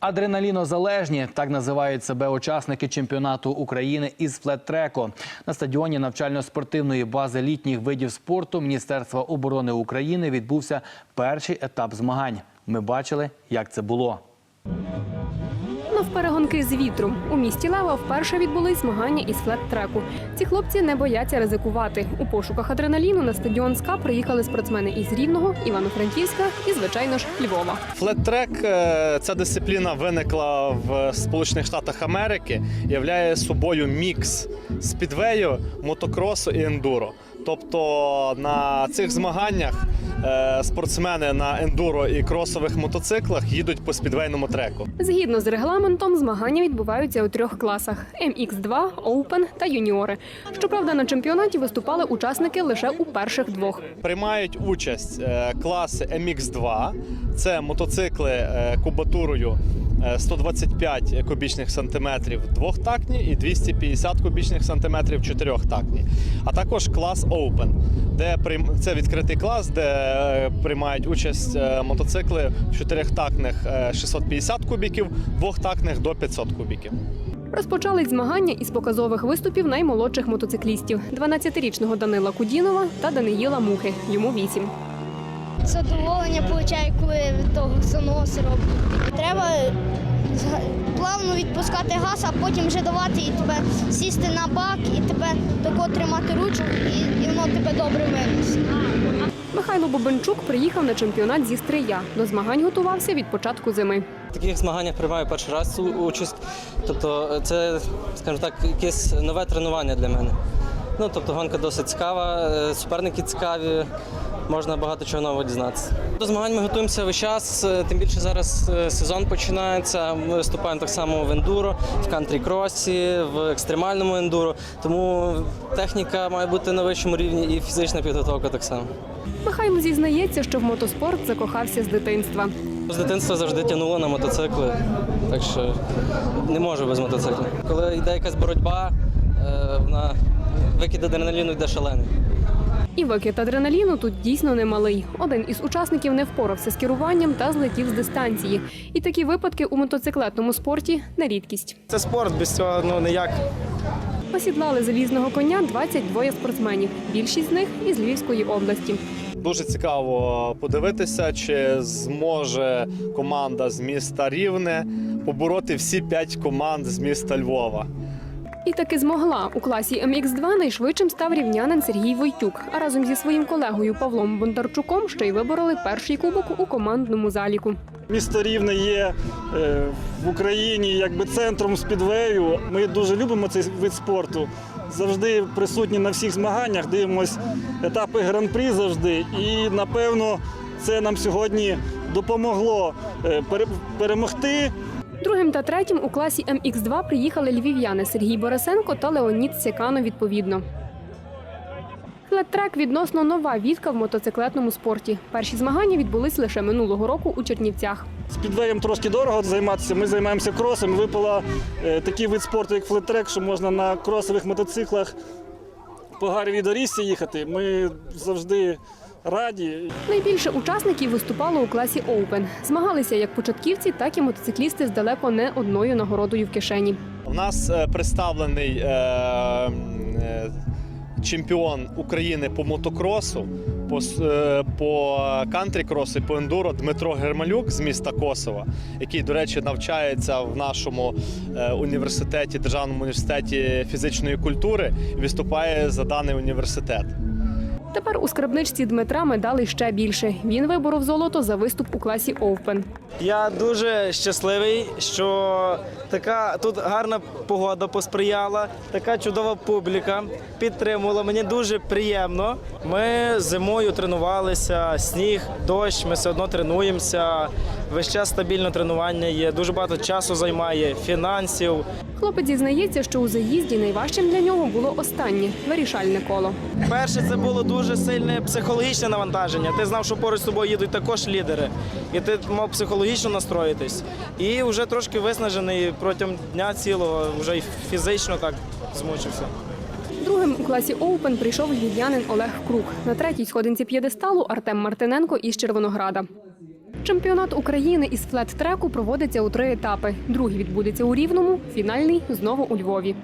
Адреналінозалежні так називають себе учасники чемпіонату України із флет-треку. На стадіоні навчально-спортивної бази літніх видів спорту Міністерства оборони України відбувся перший етап змагань. Ми бачили, як це було. Навперегонки з вітру. У місті Лева вперше відбулись змагання із флет-треку. Ці хлопці не бояться ризикувати. У пошуках адреналіну на стадіон СКА приїхали спортсмени із Рівного, Івано-Франківська і, звичайно ж, Львова. Флет-трек е, ця дисципліна виникла в Сполучених Штатах Америки, являє собою мікс спідвею, мотокросу і ендуро. Тобто на цих змаганнях е, спортсмени на ендуро і кросових мотоциклах їдуть по спідвейному треку. Згідно з регламентом, змагання відбуваються у трьох класах: MX2, Open та юніори. Щоправда, на чемпіонаті виступали учасники лише у перших двох. Приймають участь е, класи MX2, це мотоцикли е, кубатурою 125 кубічних сантиметрів двохтактні і 250 кубічних сантиметрів чотирьохтактні. А також клас Open, де це відкритий клас, де е, приймають участь е, мотоцикли чотирьохтактних е, 650 кубіків, двохтактних до 500 кубіків. Розпочались змагання із показових виступів наймолодших мотоциклістів: 12-річного Данила Кудінова та Даниїла Мухи. Йому 8. Задоволення получаю, коли від того занос роблю. Треба плавно відпускати газ, а потім вже давати і тебе сісти на бак, і тебе тако тримати ручку, і, і воно тебе добре виносить. Михайло Бобенчук приїхав на чемпіонат зі стрия. До змагань готувався від початку зими. В таких змаганнях приймаю перший раз участь. Тобто це, скажімо так, якесь нове тренування для мене. Ну, тобто гонка досить цікава, е, суперники цікаві, можна багато чого нового дізнатися. До змагань ми готуємося весь час, е, тим більше зараз е, сезон починається. Ми виступаємо так само в ендуро, в кантрі-кросі, в екстремальному ендуро. Тому техніка має бути на вищому рівні і фізична підготовка так само. Михайло зізнається, що в мотоспорт закохався з дитинства. З дитинства завжди тягнуло на мотоцикли, так що не можу без мотоцикла. Коли йде якась боротьба, е, на викид адреналіну йде шалений. І викид адреналіну тут дійсно немалий. Один із учасників не впорався з керуванням та злетів з дистанції. І такі випадки у мотоциклетному спорті не рідкість. Це спорт, без цього ну ніяк. Посідлали залізного коня 22 спортсменів. Більшість з них із Львівської області. Дуже цікаво подивитися, чи зможе команда з міста Рівне побороти всі п'ять команд з міста Львова. І таки змогла. У класі MX2 найшвидшим став рівнянин Сергій Войтюк. А разом зі своїм колегою Павлом Бондарчуком ще й вибороли перший кубок у командному заліку. Місто Рівне є е, в Україні якби центром спідвею. Ми дуже любимо цей вид спорту. Завжди присутні на всіх змаганнях, дивимось етапи гран-прі завжди. І напевно це нам сьогодні допомогло е, перемогти. Другим та третім у класі MX2 приїхали львів'яни Сергій Борисенко та Леонід Сякано відповідно. Флет-трек відносно нова вітка в мотоциклетному спорті. Перші змагання відбулись лише минулого року у Чернівцях. Спідвеєм трошки дорого займатися. Ми займаємося кросом. Випала е, такий вид спорту, як флетрек, що можна на кросових мотоциклах по гарвій доріжці їхати. Ми завжди раді. Найбільше учасників виступало у класі Open. Змагалися як початківці, так і мотоциклісти з далеко не одною нагородою в кишені. У нас е, представлений е, е, чемпіон України по мотокросу, по, по кантрі-кросу по ендуро Дмитро Гермалюк з міста Косова, який, до речі, навчається в нашому університеті, Державному університеті фізичної культури і виступає за даний університет. Тепер у скарбничці Дмитра медалей ще більше. Він виборов золото за виступ у класі Овпен. Я дуже щасливий, що така тут гарна погода посприяла, така чудова публіка підтримувала. Мені дуже приємно. Ми зимою тренувалися, сніг, дощ. Ми все одно тренуємося. Весь час стабільне тренування є. Дуже багато часу займає, фінансів. Хлопець зізнається, що у заїзді найважчим для нього було останнє вирішальне коло. Перше, це було дуже сильне психологічне навантаження. Ти знав, що поруч з тобою їдуть також лідери, і ти мав психологічно настроїтись. І вже трошки виснажений протягом дня цілого, вже й фізично так змучився. Другим у класі Open прийшов львів'янин Олег Крук. На третій сходинці п'єдесталу Артем Мартиненко із Червонограда. Чемпіонат України із флет-треку проводиться у три етапи. Другий відбудеться у Рівному, фінальний знову у Львові.